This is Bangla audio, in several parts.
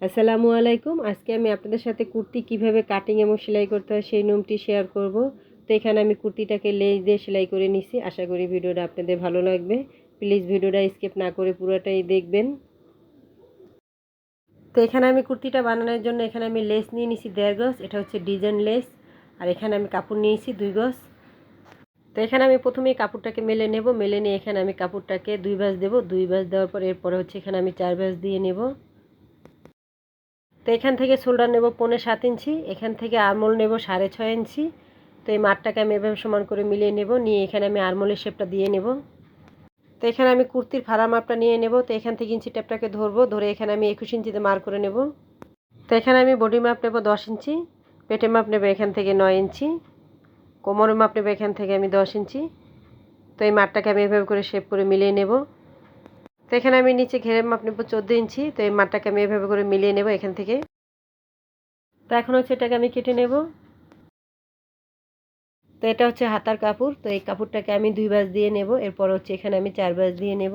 আসসালামু আলাইকুম। আজকে আমি আপনাদের সাথে কুর্তি কীভাবে কাটিং এবং সেলাই করতে হয় সেই নিয়মটি শেয়ার করব। তো এখানে আমি কুর্তিটাকে লেজ দিয়ে সেলাই করে নিছি। আশা করি ভিডিওটা আপনাদের ভালো লাগবে। প্লিজ ভিডিওটা স্কিপ না করে পুরোটাই দেখবেন। তো এখানে আমি কুর্তিটা বানানোর জন্য এখানে আমি লেস নিয়ে নিছি দেড় গজ। এটা হচ্ছে ডিজাইন লেস আর এখানে আমি কাপড় নিয়েছি দুই গজ। তো এখানে আমি প্রথমেই কাপড়টাকে মেলে নেব। মেলে নিয়ে এখানে আমি কাপড়টাকে দুই ভাঁজ দেবো। দুই ভাঁজ দেওয়ার পর এরপরে হচ্ছে এখানে আমি চার ভাঁজ দিয়ে নেব। এখান থেকে শোল্ডার নেব পৌনে সাত ইঞ্চি, এখান থেকে আরমোল নেব সাড়ে ছয় ইঞ্চি। তো এই মাঠটাকে আমি এভাবে সমান করে মিলিয়ে নেব, নিয়ে এখানে আমি আরমোলের শেপটা দিয়ে নেব। তো এখানে আমি কুর্তির ফাড়া মাপটা নিয়ে নেব, তো এখান থেকে ইঞ্চি ট্যাপটাকে ধরবো, ধরে এখানে আমি একুশ ইঞ্চিতে মার করে নেব। তো এখানে আমি বডি মাপ নেব দশ ইঞ্চি, পেটে মাপ নেব এখান থেকে নয় ইঞ্চি কোমরের মাপ নেব এখান থেকে আমি দশ ইঞ্চি। তো এই মাঠটাকে আমি এভাবে করে শেপ করে মিলিয়ে নেব। তো এখানে আমি নিচে ঘেরে মাপ নেব চোদ্দ ইঞ্চি। তো এই মাঠটাকে আমি এভাবে করে মিলিয়ে নেব এখান থেকে। তো এখন হচ্ছে এটাকে আমি কেটে নেব। তো এটা হচ্ছে হাতার কাপড়। তো এই কাপড়টাকে আমি দুই বাজ দিয়ে নেব। এরপর হচ্ছে এখানে আমি চার বাজ দিয়ে নেব।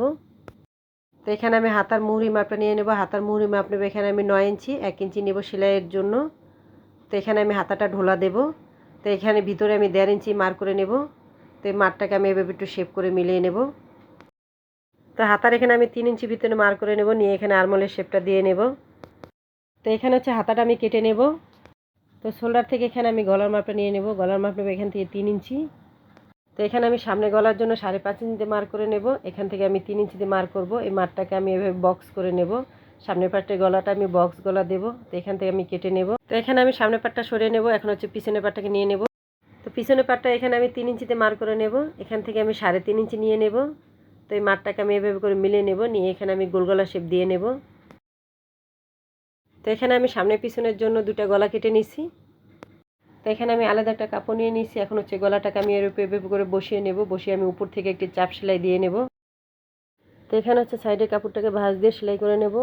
তো এখানে আমি হাতার মুহুরি মাপটা নিয়ে নেব। হাতার মুহুরি মাপ নেব এখানে আমি নয় ইঞ্চি, এক ইঞ্চি নেব সেলাইয়ের জন্য। তো এখানে আমি হাতাটা ঢোলা দেব। তো এখানে ভিতরে আমি দেড় ইঞ্চি মার করে নেব। তো এই মারটাকে আমি এভাবে একটু শেপ করে মিলিয়ে নেব। তো হাতার এখানে আমি তিন ইঞ্চি ভিতরে মার করে নেব, নিয়ে এখানে আরমোলের শেপটা দিয়ে নেব। তো এখানে হচ্ছে হাতাটা আমি কেটে নেব। তো শোল্ডার থেকে এখানে আমি গলার মাপটা নিয়ে নেব। গলার মাপ নেব এখান থেকে তিন ইঞ্চি। তো এখানে আমি সামনে গলার জন্য সাড়ে পাঁচ ইঞ্চিতে মার করে নেব। এখান থেকে আমি তিন ইঞ্চিতে মার করব। এই মারটাকে আমি এভাবে বক্স করে নেব। সামনের পাটটার গলাটা আমি বক্স গলা দেব। তো এখান থেকে আমি কেটে নেব। তো এখানে আমি সামনের পাটটা সরিয়ে নেব। এখন হচ্ছে পিছনের পাটটাকে নিয়ে নেব। তো পিছনের পাটটা এখানে আমি তিন ইঞ্চিতে মার করে নেব। এখান থেকে আমি সাড়ে তিন ইঞ্চি নিয়ে নেব। তো এই মাঠটাকে আমি এভাবে করে মিলিয়ে নেব, নিয়ে এখানে আমি গোলগলা শেপ দিয়ে নেব। তো এখানে আমি সামনে পিছনের জন্য দুটা গলা কেটে নিছি। তো এখানে আমি আলাদা একটা কাপড় নিয়ে নিছি, এখন হচ্ছে গলাটাকে আমি এর উপরে এভাবে করে বসিয়ে নেব, বসিয়ে আমি উপর থেকে একটি চাপ সেলাই দিয়ে নেব। তো এখানে হচ্ছে সাইডের কাপড়টাকে ভাঁজ দিয়ে সেলাই করে নেব।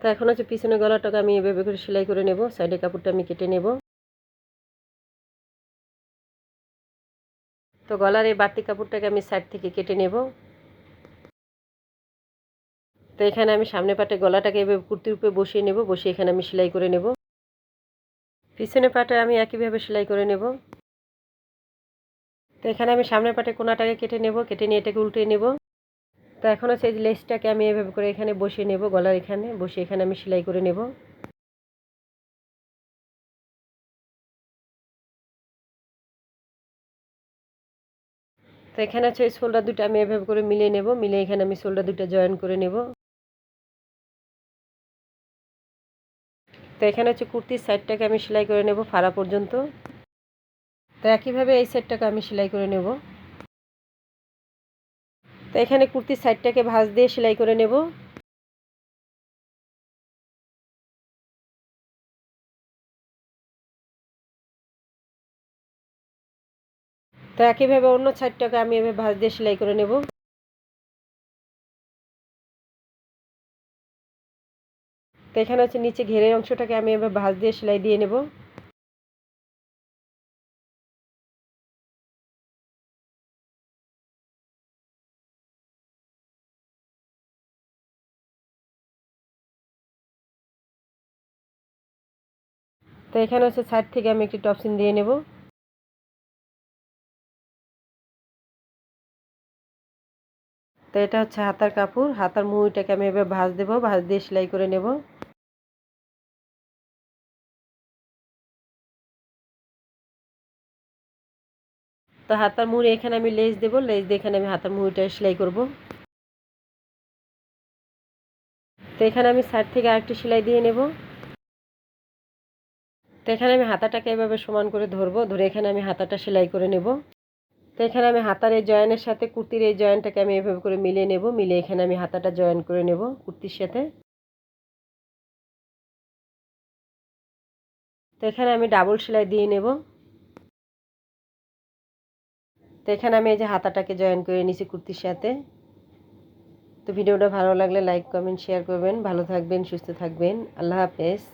তো এখন হচ্ছে পিছনের গলাটাকে আমি এভাবে করে সেলাই করে নেব, সাইডের কাপড়টা আমি কেটে নেব। তো গলার এই বাড়তি কাপড়টাকে আমি সাইড থেকে কেটে নেব। তো এখানে আমি সামনে পাটে গলাটাকে এভাবে কুর্তির উপরে বসিয়ে নেব, বসিয়ে এখানে আমি সেলাই করে নেব। পিছনে পাটে আমি একইভাবে সেলাই করে নেব। তো এখানে আমি সামনে পাটে কোনাটাকে কেটে নেব, কেটে নিয়ে এটাকে উল্টে নেব। তো এখন হচ্ছে এই লেসটাকে আমি এভাবে করে এখানে বসিয়ে নেব, গলার এখানে বসিয়ে এখানে আমি সেলাই করে নেব। তো এখানে এই শোল্ডার দুটো আমি এভাবে করে মিলিয়ে নেব মিলে এখানে আমি শোল্ডার দুটো জয়েন করে নেব। তো এখানে হচ্ছে কুর্তির সাইডটাকে আমি সেলাই করে নেব ফাড়া পর্যন্ত। তো একইভাবে এই সাইডটাকে আমি সেলাই করে নেব। তো এখানে কুর্তির সাইডটাকে ভাঁজ দিয়ে সেলাই করে নেব। তো একইভাবে অন্য সাইডটাকে আমি এভাবে ভাঁজ দিয়ে সেলাই করে নেব। তো এখানে হচ্ছে নিচে ঘেরের অংশটাকে আমি এভাবে ভাঁজ দিয়ে সেলাই দিয়ে নেব। তো এখানে হচ্ছে সাইড থেকে আমি একটি টপসিন দিয়ে নেব। তো এটা হচ্ছে হাতার কাপড়। হাতার মুড়িটাকে আমি এভাবে ভাঁজ দেবো, ভাঁজ দিয়ে সেলাই করে নেব। তো হাতার মুড়ি এখানে আমি লেস দেবো, লেস দিয়ে এখানে আমি হাতার মুহুরিটা সেলাই করব। তো এখানে আমি সাইড থেকে আরেকটি সেলাই দিয়ে নেব। তো এখানে আমি হাতাটাকে এভাবে সমান করে ধরবো, ধরে এখানে আমি হাতাটা সেলাই করে নেব। তো এখানে আমি হাতার এই জয়েনের সাথে কুর্তির এই জয়েনটাকে আমি এভাবে করে মিলিয়ে নেব, মিলিয়ে এখানে আমি হাতাটা জয়েন করে নেব কুর্তির সাথে। তো এখানে আমি ডাবল সেলাই দিয়ে নেব। তো এখানে আমি এই যে হাতাটাকে জয়েন করে নিছি কুর্তির সাথে। তো ভিডিওটা ভালো লাগলে লাইক, কমেন্ট, শেয়ার করবেন। ভালো থাকবেন, সুস্থ থাকবেন। আল্লাহ হাফেজ।